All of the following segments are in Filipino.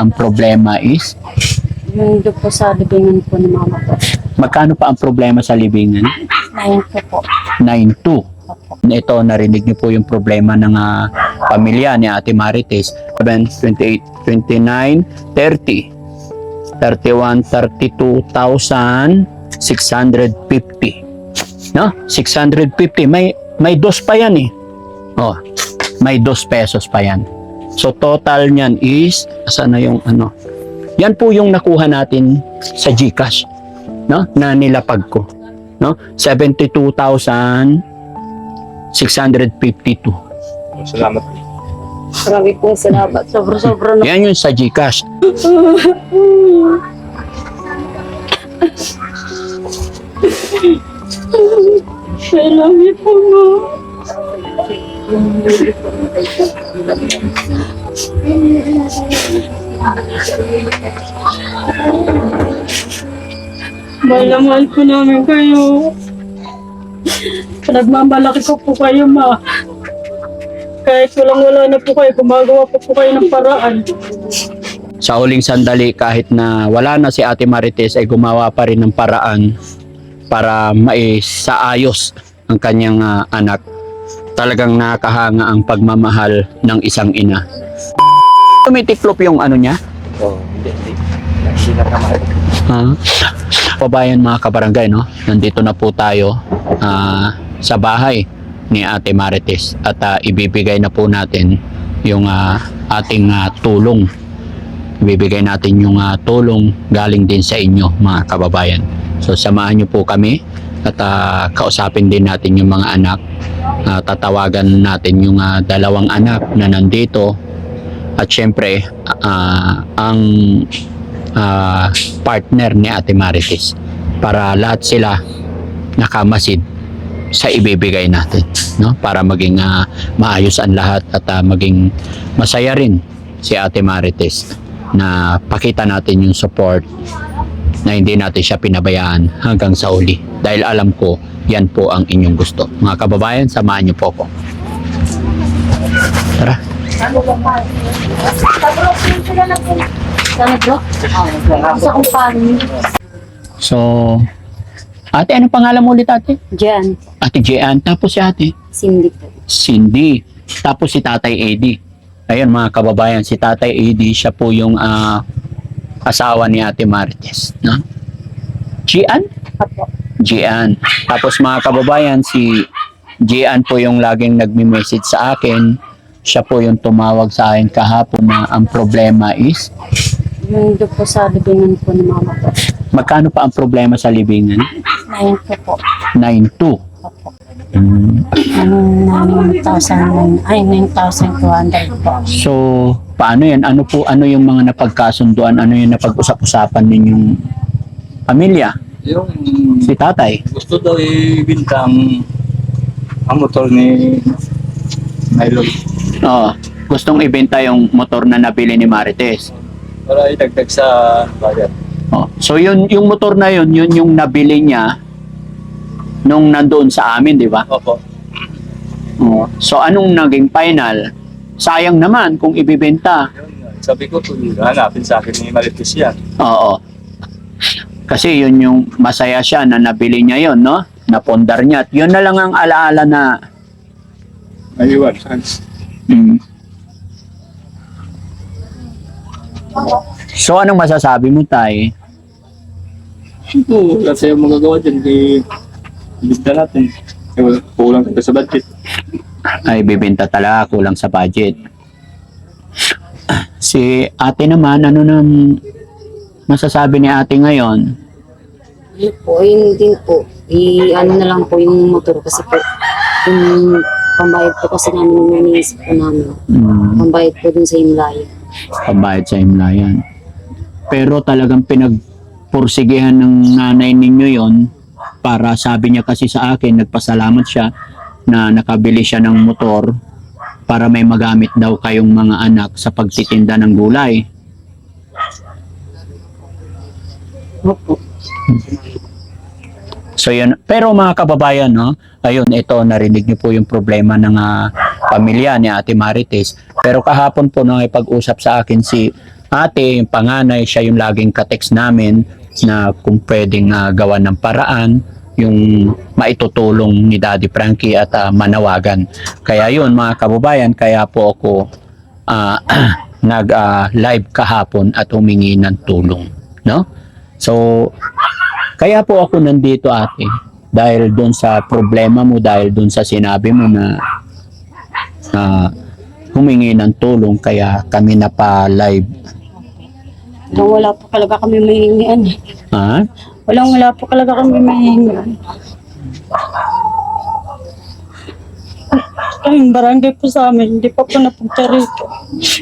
ang problema is, Yung doon po sa libingan po ni mama po. magkano pa ang problema sa libingan? Nine po po. 9.2. Opo. Ito, narinig niyo po yung problema ng ah, pamilya ni Ate Marites. 7, 28, 29, 30. 31, 32,650. No? 650. May, may dos pa yan eh. Oh, may dos pesos pa yan. So, total niyan is, saan na yung ano? Yan po yung nakuha natin sa GCash. No? Na nilapag ko. No? 72,652. Salamat. Marami pong salamat. Sobra-sobra na. Yan yung sa GCash. Marami po na mahal po namin kayo. Nagmamalaki ko po kayo, ma. Kahit walang wala na po kayo, gumagawa po po kayo ng paraan. Sa huling sandali, kahit na wala na si Ate Marites, ay gumawa pa rin ng paraan para maisaayos ang kanyang ah, anak. Talagang nakahanga ang pagmamahal ng isang ina. Tumitiklop yung ano niya? Oh, hindi, hindi. Hindi na naman. Ha? Pabayan mga kabarangay, no? Nandito na po tayo ah, sa bahay ni Ate Marites at ah, ibibigay na po natin yung ah, ating ah, tulong. Ibibigay natin yung ah, tulong galing din sa inyo mga kababayan. So samahan niyo po kami at ah, kausapin din natin yung mga anak. Ah, tatawagan natin yung ah, dalawang anak na nandito. At syempre ah, ang ah, partner ni Ate Marites para lahat sila nakamasid sa ibibigay natin no? Para maging ah, maayos ang lahat at ah, maging masaya rin si Ate Marites na pakita natin yung support na hindi natin siya pinabayaan hanggang sa uli dahil alam ko yan po ang inyong gusto mga kababayan samahan niyo po ako tara so ate ano pangalan mo ulit ate? Diyan. Ate Jean tapos si ate Cindy po. Cindy. Tapos si Tatay Eddie. Ayun mga kababayan, si Tatay Eddie, siya po yung ah, asawa ni Ate Marites. No? Gian? Apo. Gian. Tapos mga kababayan, si Gian po yung laging nagme-message sa akin. Siya po yung tumawag sa akin kahapon na ang problema is, Yung doon po sa libingan po ni mama po. magkano pa ang problema sa libingan? Nine po po. 9.2. Opo. Hmm. Anong 9,000, ay 9,200 po. So, paano yan? Ano po, ano yung mga napagkasunduan? Ano yung napag-usap-usapan ninyong pamilya? Yung Si tatay? gusto daw ibinta ang, ang motor ni Nylon Oo. Gustong ibenta yung motor na nabili ni Marites. para idagdag sa bayan. Oh. So, yun, yung motor na yun, yun yung nabili niya nung nandoon sa amin, di ba? Opo. Oo. So, anong naging final? Sayang naman kung ibibenta. Yun, nga. sabi ko, kung hanapin sa akin ni Marites yan. Oo. Kasi yun yung masaya siya na nabili niya yun, no? Napondar niya. At yun na lang ang alaala na Ayun. Mm. So anong masasabi mo tay? Oo, kasi yung magagawa dyan, di ibinta natin. Eh, Kulang kita sa budget. Ay bibenta talaga kulang sa budget. Si ate naman, ano nang masasabi ni ate ngayon? Ano po, yun din po. I, ano na lang po yung motor kasi po, yung pambayad po kasi namin yung iniisip po namin. Mm, Pambayad po dun sa Himlaya. pambayad sa imlayan. Pero talagang pinagpursigihan ng nanay ninyo yon para sabi niya kasi sa akin, nagpasalamat siya na nakabili siya ng motor para may magamit daw kayong mga anak sa pagtitinda ng gulay. Opo. So yun, pero mga kababayan, no, ayun, ito, narinig niyo po yung problema ng ah, pamilya ni Ate Marites. Pero kahapon po nung ipag-usap sa akin si ate, yung panganay, siya yung laging katext namin na kung pwedeng uh, gawa ng paraan yung maitutulong ni Daddy Frankie at ah, manawagan. Kaya yun mga kababayan, kaya po ako ah, nag ah, live kahapon at humingi ng tulong, no? So kaya po ako nandito ate dahil doon sa problema mo, dahil doon sa sinabi mo na na humingi ng tulong kaya kami na pa live. Kung wala po talaga kami mahingian. eh. Ha? Walang wala po talaga kami mahingian. Ang barangay po sa amin, hindi pa po napunta rito.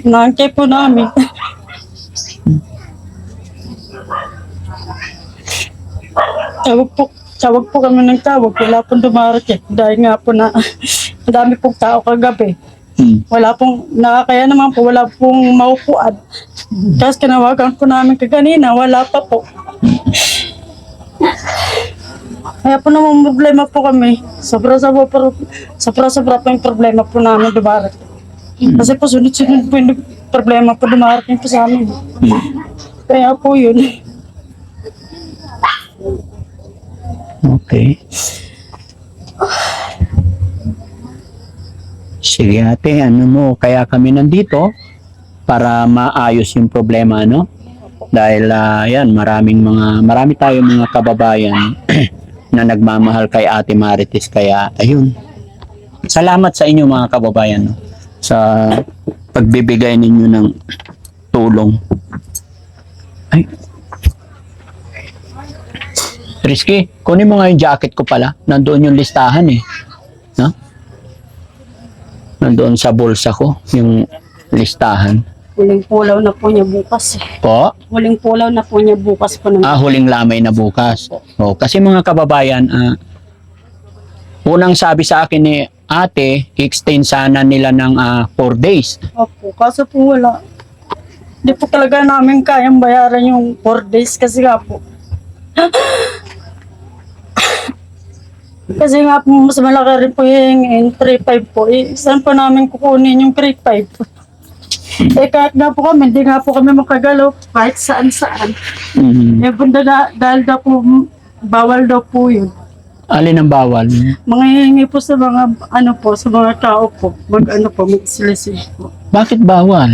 Inaantay po namin. Tawag po, tawag po kami ng tawag. Wala pong dumarating. Dahil nga po na ang dami pong tao kagabi. Hmm. Wala pong, nakakaya naman po, wala pong maupuan. Tapos kinawagan po namin kaganina, wala pa po. Kaya po naman problema po kami. Sobra-sobra po, sobra-sobra po yung problema po namin dumarating. Kasi po sunod-sunod po yung problema po dumarating po sa amin. Kaya po yun. Okay. Sige ate, ano mo, kaya kami nandito para maayos yung problema, no? Dahil ah, yan, maraming mga, marami tayong mga kababayan na nagmamahal kay Ate Marites. Kaya, ayun. Salamat sa inyo mga kababayan no? sa pagbibigay ninyo ng tulong. Ay. Risky, kunin mo nga yung jacket ko pala. Nandoon yung listahan eh. No? Nandoon sa bulsa ko, yung listahan. Huling pulaw na po niya bukas. eh. Po? Huling pulaw na po niya bukas po ng Ah, huling lamay na bukas. Oh, kasi mga kababayan, ah, unang sabi sa akin ni ate, extend sana nila ng 4 days. Opo, kaso po wala. Hindi po talaga namin kayang bayaran yung 4 days kasi nga po. kasi nga po, mas malaki rin po yung 3.5 po. Eh, saan po namin kukunin yung 3.5? eh kahit nga po kami, hindi nga po kami makagalaw kahit saan saan. Mhm. Eh bunda da, dahil daw po, bawal daw po yun. Alin ang bawal? Mga hihingi po sa mga, ano po, sa mga tao po, mag ano po, mag-solicit po. Bakit bawal?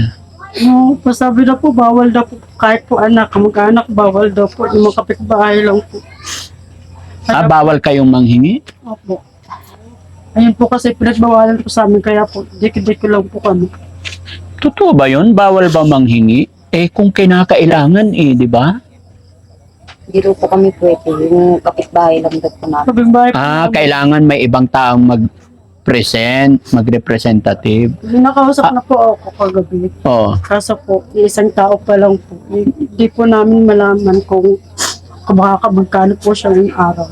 No, po sabi na po, bawal daw po, kahit po anak, mag-anak, bawal daw po, yung mga kapitbahay lang po. Ah, bawal kayong manghingi? Opo. Ayun po kasi pinagbawalan po sa amin, kaya po, dikit-dikit lang po kami. Totoo ba yun? Bawal ba manghingi? Eh, kung kinakailangan eh, di ba? Hindi rin po kami pwede. Yung kapitbahay lang daw po namin. Kapitbahay po Ah, namin. kailangan may ibang taong mag-present, mag-representative. Nakausap na po ako kagabi. Oh, Kaso po, isang tao pa lang po. Hindi po namin malaman kung kung baka magkano po siya ng araw.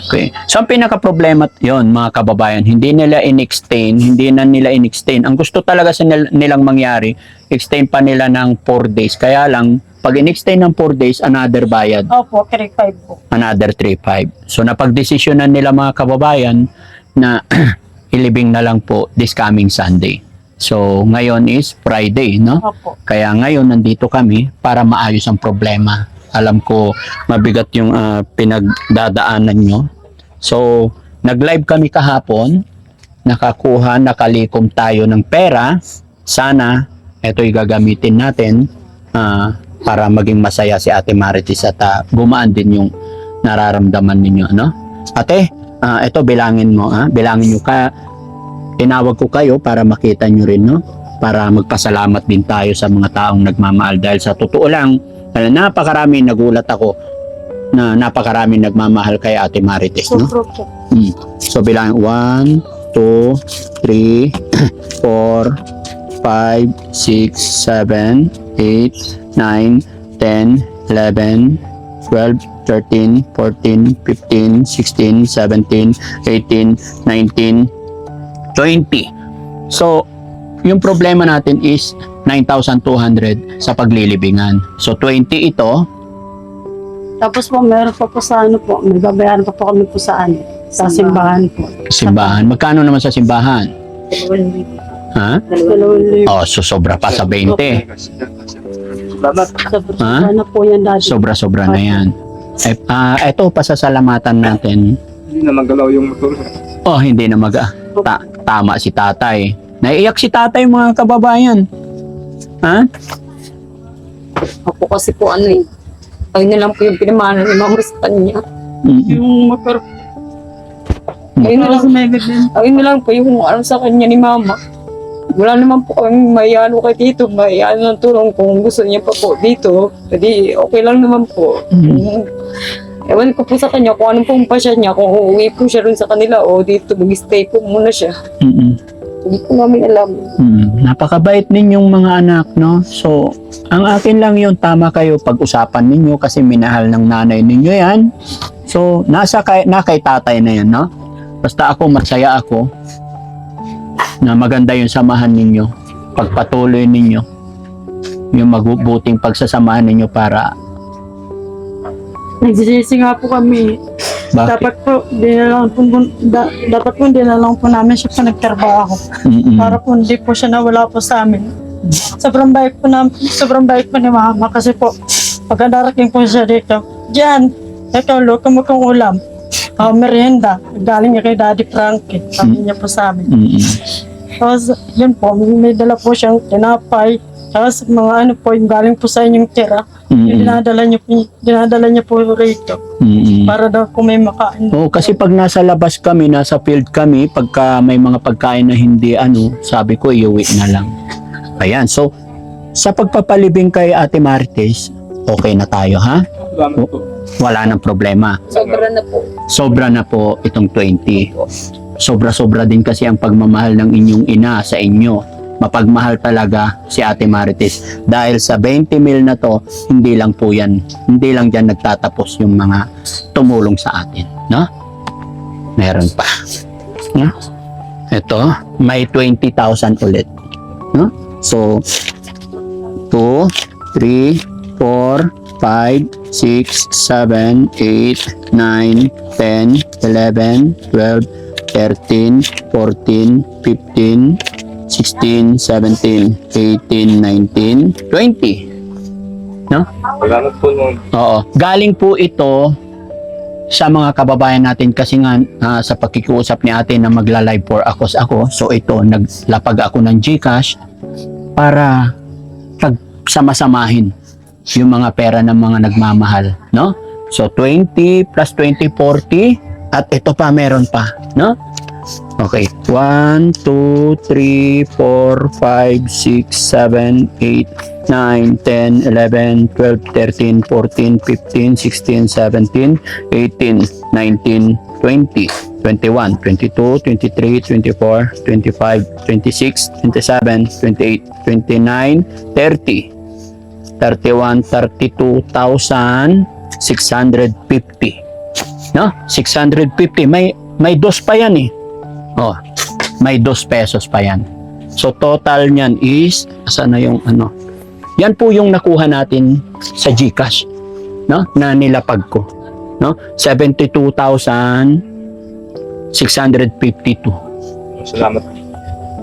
okay. So, ang pinaka-problema yon mga kababayan, hindi nila in-extend, hindi na nila in-extend. Ang gusto talaga sa nil- nilang mangyari, extend pa nila ng 4 days. Kaya lang, pag in-extend ng 4 days, another bayad, Opo, 3.5 po. another 3.5. So, napag-desisyonan nila mga kababayan na ilibing na lang po this coming Sunday. So, ngayon is Friday, no? Opo. Kaya ngayon nandito kami para maayos ang problema. Alam ko mabigat yung ah, pinagdadaanan nyo. So, nag-live kami kahapon. Nakakuha, nakalikom tayo ng pera. Sana ito'y gagamitin natin ah, para maging masaya si Ate Marites at ah, gumaan din yung nararamdaman ninyo. No? Ate, ah, ito bilangin mo. ah. Bilangin nyo ka. Tinawag ko kayo para makita nyo rin. No? para magpasalamat din tayo sa mga taong nagmamahal dahil sa totoo lang uh, napakarami nagulat ako na napakarami nagmamahal kay Ate Marites no. Mm. so bilang 1 2 3 4 5 6 7 8 9 10 11 12 13 14 15 16 17 18 19 20 so yung problema natin is 9,200 sa paglilibingan. So 20 ito, Tapos po, meron pa po sa ano po, may babayaran pa po kami po sa ano, sa simbahan po. simbahan. Magkano naman sa simbahan? Ha? Oh, so sobra pa sa 20. Salamat. Sobra-sobra na po yan, Daddy. Sobra-sobra na yan. Eh, ah, ito, pasasalamatan natin. Hindi na magalaw yung motor. Oh, hindi na mag... ta- tama si tatay. Naiiyak si tatay mga kababayan. Ha? Ako kasi po ano eh. Ayun na lang po yung pinamana ni mama sa kanya. Mm-mm. Yung motor, Ayun na lang, ayun na lang po yung ano sa kanya ni mama. Wala naman po kami may ano kay dito, may ano ng tulong kung gusto niya pa po dito. Hindi, okay lang naman po. Mm. Ewan ko po sa kanya kung anong pong pasya niya, kung uuwi po siya rin sa kanila o dito mag-stay po muna siya. Mm-mm. Hindi po namin alam. Mm, napakabait ninyong mga anak, no? So, ang akin lang yun, tama kayo pag-usapan ninyo kasi minahal ng nanay ninyo yan. So, nasa kay, na kay tatay na yan, no? Basta ako, masaya ako na maganda yung samahan ninyo. Pagpatuloy ninyo yung mabubuting pagsasamahan ninyo para Nagsisisi nga po kami. Bakit? Dapat po, di na lang po, da, dapat po, di na lang po namin siya pinagtrabaho. Mm-mm. Para po, hindi po siya nawala po sa amin. Sobrang bait po na, sobrang bait po ni mama kasi po, pagka darating po siya dito, Diyan, ikaw, luto mo kong ulam. Oh, merienda. Galing niya kay Daddy Frankie. Sabi niya po sa amin. Mm-mm. Tapos, yun po, may dala po siyang tinapay. Tapos, mga ano po, yung galing po sa inyong tira. Yung Mm-mm. dinadala niya po, dinadala niya po rito. Mm-mm. Para daw po may makain. Oo, kasi pag nasa labas kami, nasa field kami, pagka may mga pagkain na hindi ano, sabi ko, iuwi na lang. Ayan, so, sa pagpapalibing kay Ate Marites, okay na tayo, ha? Salamat po. Wala nang problema. Sobra na po. Sobra na po itong 20. Sobra-sobra din kasi ang pagmamahal ng inyong ina sa inyo. Mapagmahal talaga si Ate Marites. Dahil sa 20 mil na to, hindi lang po yan. Hindi lang dyan nagtatapos yung mga tumulong sa atin. No? Meron pa. No? Ito, may 20,000 ulit. No? So, 2, 3, 4, 5, 6, 7, 8, 9, 10, 11, 12, 13, 14, 15, 16, 17, 18, 19, 20. Salamat po nung Oo. Galing po ito sa mga kababayan natin kasi nga ah, sa pakikiusap ni ate na magla-live for akos ako. So ito, naglapag ako ng GCash para pagsama-samahin yung mga pera ng mga nagmamahal, no? So 20 plus 20, 40 at ito pa meron pa, no? Okay. 1, 2, 3, 4, 5, 6, 7, 8, 9, 10, 11, 12, 13, 14, 15, 16, 17, 18, 19, 20, 21, 22, 23, 24, 25, 26, 27, 28, 29, 30, 31, 32,650. No? 650. May, may dos pa yan eh. Oh, may dos pesos pa yan. So total niyan is, saan na yung ano? Yan po yung nakuha natin sa GCash, no? Na nilapag ko, no? 72,652. salamat.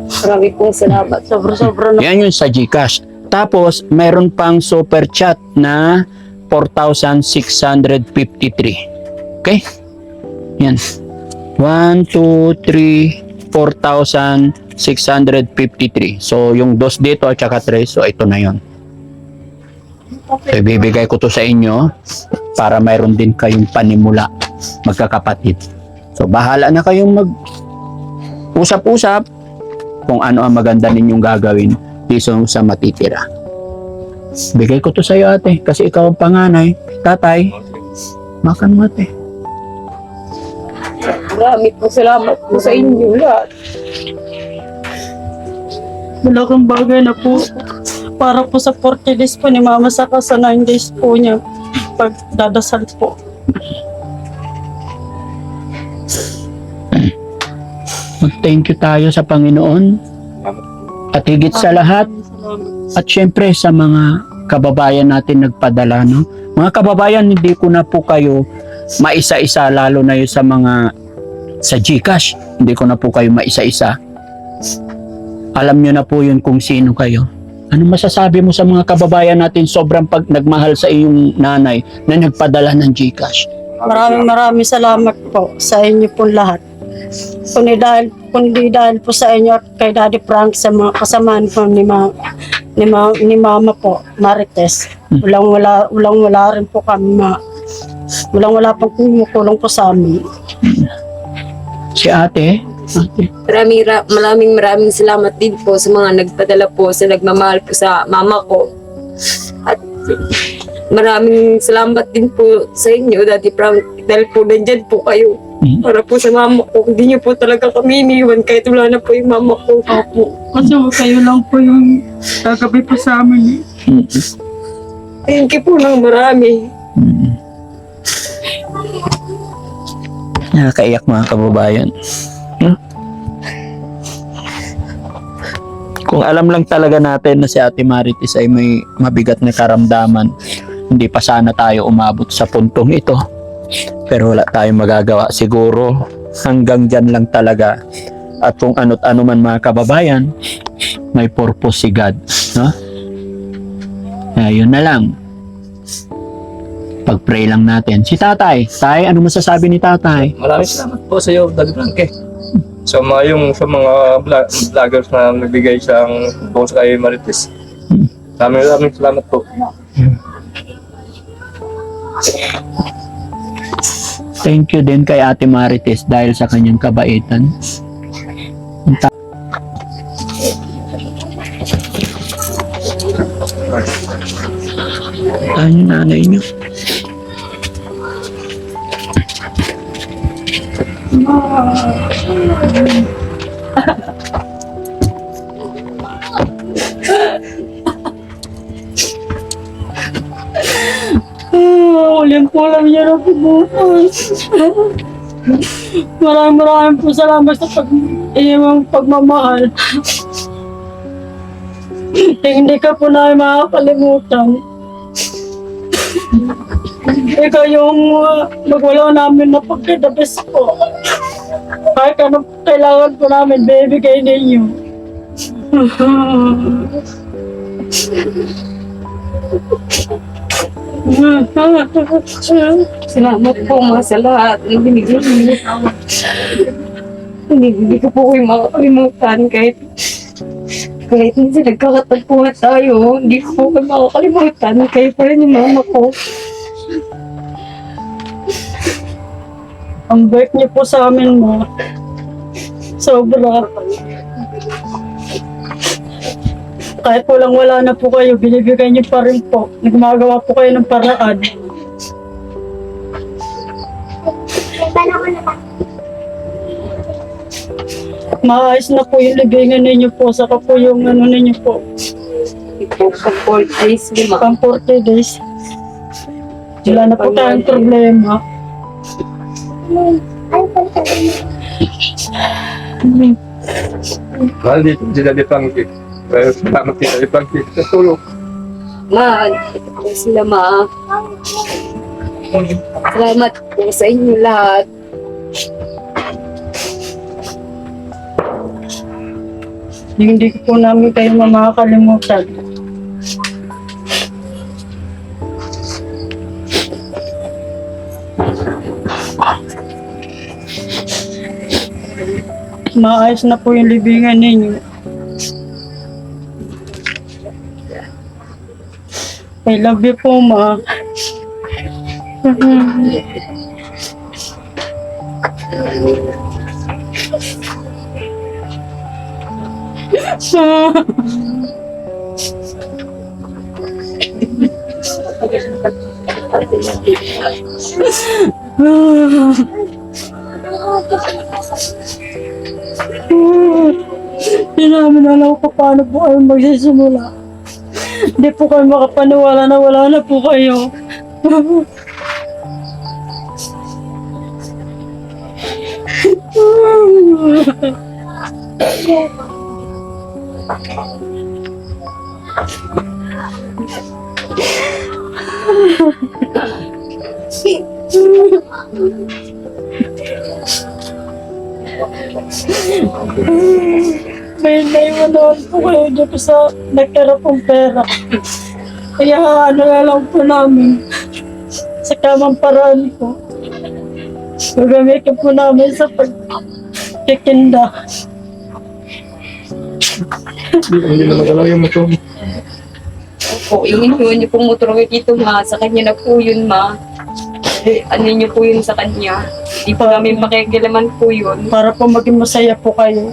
Marami pong salamat. Sobra-sobra na. Yan yung sa GCash. Tapos meron pang super chat na 4,653. Okay? Yan. 1, 2, 3, 4,653. So, yung dos dito at saka 3, so ito na yon. So, ibibigay ko to sa inyo para mayroon din kayong panimula magkakapatid. So, bahala na kayong mag usap-usap kung ano ang maganda ninyong gagawin dito sa matitira. Bigay ko to sa iyo ate kasi ikaw ang panganay. Tatay, makan mo ate. Marami pong salamat po sa inyo lahat. Malaking bagay na po. Para po sa 40 days po ni mama saka sa 9 days po niya pagdadasal po. Mag-thank you tayo sa Panginoon at higit sa lahat at syempre sa mga kababayan natin nagpadala no. Mga kababayan, hindi ko na po kayo maisa-isa lalo na yung sa mga sa GCash. Hindi ko na po kayo maisa-isa. Alam nyo na po yun kung sino kayo. Ano masasabi mo sa mga kababayan natin sobrang pag nagmahal sa iyong nanay na nagpadala ng GCash? Maraming maraming salamat po sa inyo po lahat. Kundi dahil, kundi dahil po sa inyo at kay Daddy Frank sa mga kasamaan po ni, ma, ni, ma, ni Mama po, Marites. Walang wala, walang wala rin po kami ma, walang wala pang kumukulong po sa amin. Si ate? Ate. Maraming, ra- maraming maraming salamat din po sa mga nagpadala po, sa nagmamahal po sa mama ko. At maraming salamat din po sa inyo, Daddy Frank, dahil po nandyan po kayo. Mm. Para po sa mama ko, hindi niyo po talaga kami iniwan kahit wala na po yung mama ko. Opo. Kasi kayo lang po yung gagabi po sa amin. Mm. Thank you po ng marami. Mm. Nakakaiyak mga kababayan. Hmm? Kung alam lang talaga natin na si Ate Marites ay may mabigat na karamdaman, hindi pa sana tayo umabot sa puntong ito. Pero wala tayong magagawa. Siguro hanggang dyan lang talaga. At kung ano't ano man mga kababayan, may purpose si God. No? Kaya yun na lang pag-pray lang natin. Si tatay, tay, ano masasabi ni tatay? Maraming salamat po sa iyo, Daddy Frankie. Sa mga yung sa mga vlog, vloggers na nagbigay siyang buong sa kay Marites. Maraming maraming salamat po. Thank you din kay Ate Marites dahil sa kanyang kabaitan. Maraming maraming po salamat sa pag iyong pagmamahal. Hindi ka po namin makakalimutan. Ikaw yung uh, magwala namin na pagkidabis po. Kahit ano kailangan po namin, bibigay ninyo. Salamat po mga sa lahat ng binigay niyo. Hindi, hindi ko po kayo makakalimutan kahit kahit hindi nagkakatagpuan tayo, hindi ko po kayo makakalimutan. Kayo pa rin yung mama ko. Ang bait niyo po sa amin mo. Sobra. Kahit walang wala na po kayo, binibigay niyo pa rin po. Nagmagawa po kayo ng paraan. Maayos na po yung libingan ninyo po, saka po yung ano ninyo po, Ito po, 4 days, lima. pang 40 days. Wala na po tayong problema. Mahal dito si Daddy Frankie. Kaya salamat Daddy Frankie sa tulong. Ma, po sila ma. Salamat po sa inyo lahat. Hindi ko po namin kayo makakalimutan. Maayos na po yung libingan ninyo. I love you po, ma. Hindi namin alam kung paano po kayo magsisimula. Hindi po kayo makapaniwala na wala na po kayo. may naiwanan po kayo dyan po sa nagtira pong pera. Kaya ano na lang po namin sa tamang paraan po. Gagamitin po namin sa pagtitinda. Hindi na magalaw yung motor. Po, yung iniwan niyo pong motor kay Tito Ma, sa kanya na po yun ma. Eh, ano niyo po yun sa kanya. Hindi po namin makikilaman po yun. Para po maging masaya po kayo.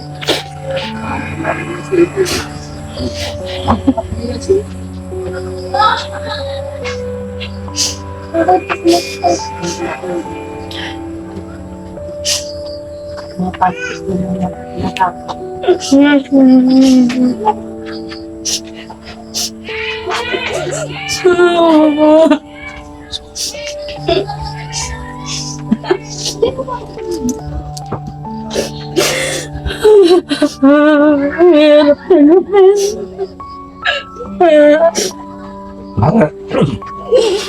Mapagpis na yung nakakapag. Oh, Hirap na naman. Mga.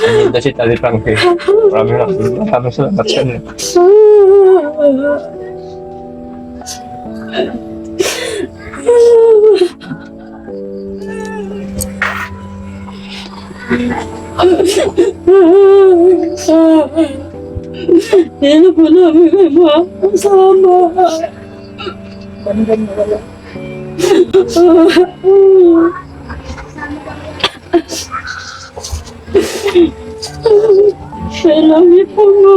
Hindi si Tali Frankie. Maraming na. Maraming salamat sa inyo. Hindi na po namin may makakasama. I love you po, ma.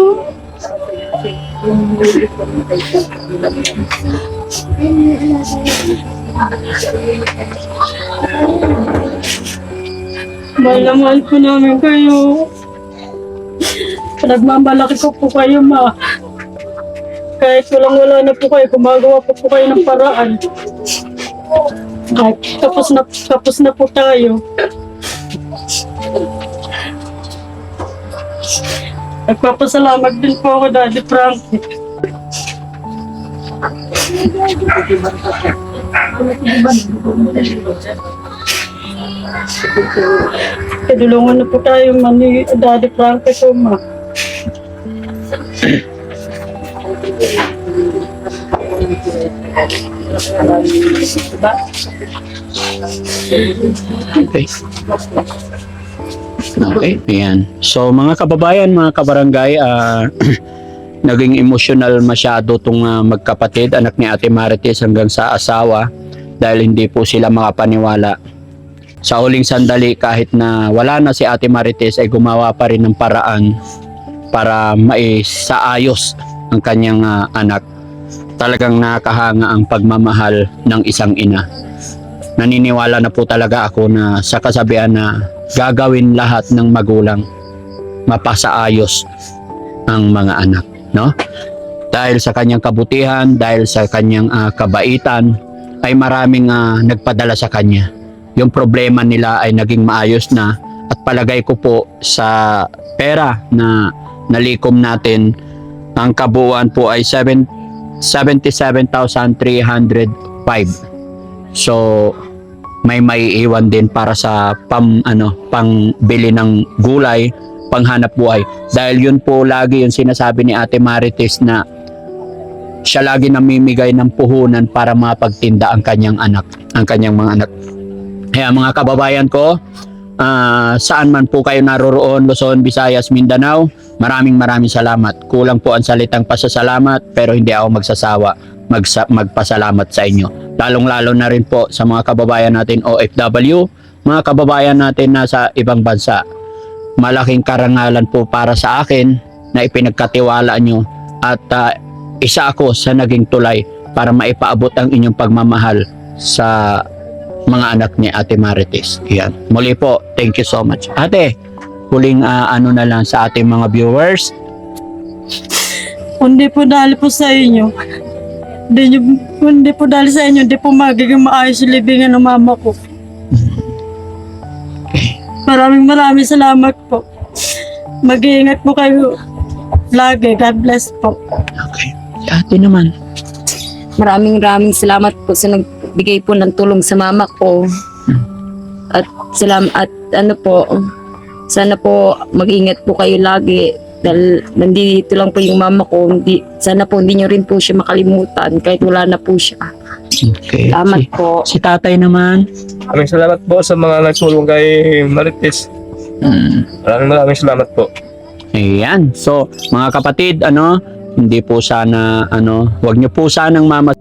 Mahal na mahal po namin kayo. Nagmamalaki ko po kayo, ma. Kahit walang wala na po kayo, gumagawa po po kayo ng paraan. Kahit tapos na, tapos na po tayo. Nagpapasalamat din po ako, Daddy Frankie. Kadulungan na po tayo man ni Daddy Frankie ko, ma. Okay. Okay, ayan. So mga kababayan, mga kabarangay, ah, naging emotional masyado tong ah, magkapatid, anak ni Ate Marites hanggang sa asawa dahil hindi po sila makapaniwala. Sa huling sandali, kahit na wala na si Ate Marites, ay gumawa pa rin ng paraan para maisaayos ang kanyang ah, anak. Talagang nakahanga ang pagmamahal ng isang ina naniniwala na po talaga ako na sa kasabihan na gagawin lahat ng magulang mapasaayos ang mga anak, no? Dahil sa kanyang kabutihan, dahil sa kanyang ah, kabaitan, ay maraming ah, nagpadala sa kanya. Yung problema nila ay naging maayos na at palagay ko po sa pera na nalikom natin, ang kabuuan po ay 7 77,305. So, may maiiwan din para sa pam ano pang bili ng gulay, panghanap buhay. Dahil yun po lagi yung sinasabi ni Ate Marites na siya lagi namimigay ng puhunan para mapagtinda ang kanyang anak, ang kanyang mga anak. Kaya mga kababayan ko, ah, saan man po kayo naroroon, Luzon, Visayas, Mindanao, maraming maraming salamat. Kulang po ang salitang pasasalamat pero hindi ako magsasawa magsa- magpasalamat sa inyo. Lalong-lalo na rin po sa mga kababayan natin OFW, mga kababayan natin nasa ibang bansa. Malaking karangalan po para sa akin na ipinagkatiwala nyo at ah, isa ako sa naging tulay para maipaabot ang inyong pagmamahal sa mga anak ni Ate Marites. Yan. Muli po, thank you so much. Ate, huling ah, ano na lang sa ating mga viewers. Kundi po dahil po sa inyo. Hindi, nyo, kundi po dahil sa inyo, hindi po magiging maayos yung libingan ng mama ko. Maraming maraming salamat po. Mag-iingat po kayo lagi. God bless po. Okay. Ate naman. Maraming maraming salamat po sa nagbigay po ng tulong sa mama ko. At salam at ano po, sana po mag-ingat po kayo lagi dahil nandito lang po yung mama ko. Hindi, sana po hindi nyo rin po siya makalimutan kahit wala na po siya. Okay. Salamat Si, po. si tatay naman. Maraming salamat po sa mga nagtulong kay Marites. Mm. Maraming maraming salamat po. Ayan. So, mga kapatid, ano, hindi po sana, ano, wag niyo po sanang mama